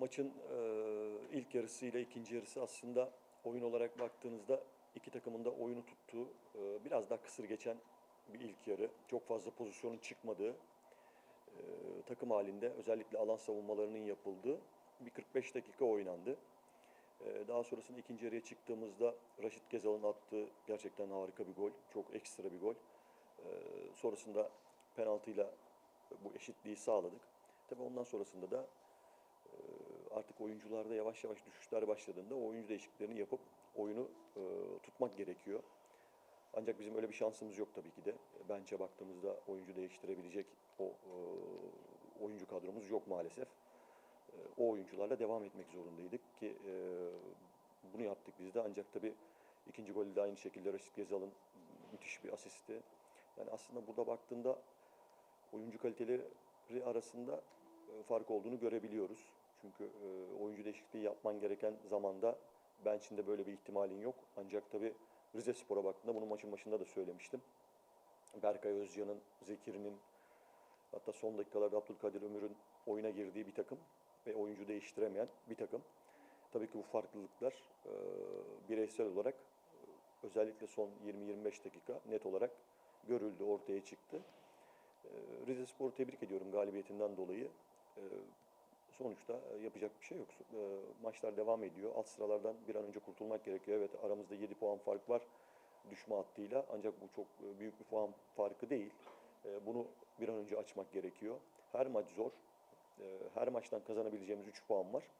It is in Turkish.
Maçın e, ilk yarısı ile ikinci yarısı aslında oyun olarak baktığınızda iki takımın da oyunu tuttuğu, e, biraz daha kısır geçen bir ilk yarı. Çok fazla pozisyonun çıkmadığı, e, takım halinde özellikle alan savunmalarının yapıldığı bir 45 dakika oynandı. Daha sonrasında ikinci yarıya çıktığımızda Raşit Gezal'ın attığı gerçekten harika bir gol. Çok ekstra bir gol. Sonrasında penaltıyla bu eşitliği sağladık. Tabii ondan sonrasında da artık oyuncularda yavaş yavaş düşüşler başladığında oyuncu değişikliklerini yapıp oyunu e, tutmak gerekiyor. Ancak bizim öyle bir şansımız yok tabii ki de. Benç'e baktığımızda oyuncu değiştirebilecek o e, oyuncu kadromuz yok maalesef. E, o oyuncularla devam etmek zorundaydık ki e, bunu yaptık biz de. Ancak tabii ikinci golü de aynı şekilde Raşit Gezal'ın müthiş bir asisti. Yani aslında burada baktığında oyuncu kaliteleri arasında e, fark olduğunu görebiliyoruz. Çünkü e, oyuncu değişikliği yapman gereken zamanda bench'inde böyle bir ihtimalin yok. Ancak tabii Rize Spor'a baktığında bunu maçın başında da söylemiştim. Berkay Özcan'ın, Zekir'in hatta son dakikalarda Abdülkadir Ömür'ün oyuna girdiği bir takım ve oyuncu değiştiremeyen bir takım. Tabii ki bu farklılıklar e, bireysel olarak e, özellikle son 20-25 dakika net olarak görüldü, ortaya çıktı. Ee, Rize Spor'u tebrik ediyorum galibiyetinden dolayı. Sonuçta e, yapacak bir şey yok. Ee, Maçlar devam ediyor. Alt sıralardan bir an önce kurtulmak gerekiyor. Evet aramızda 7 puan fark var düşme hattıyla. Ancak bu çok e, büyük bir puan farkı değil. Bunu bir an önce açmak gerekiyor. Her maç zor. Her maçtan kazanabileceğimiz 3 puan var.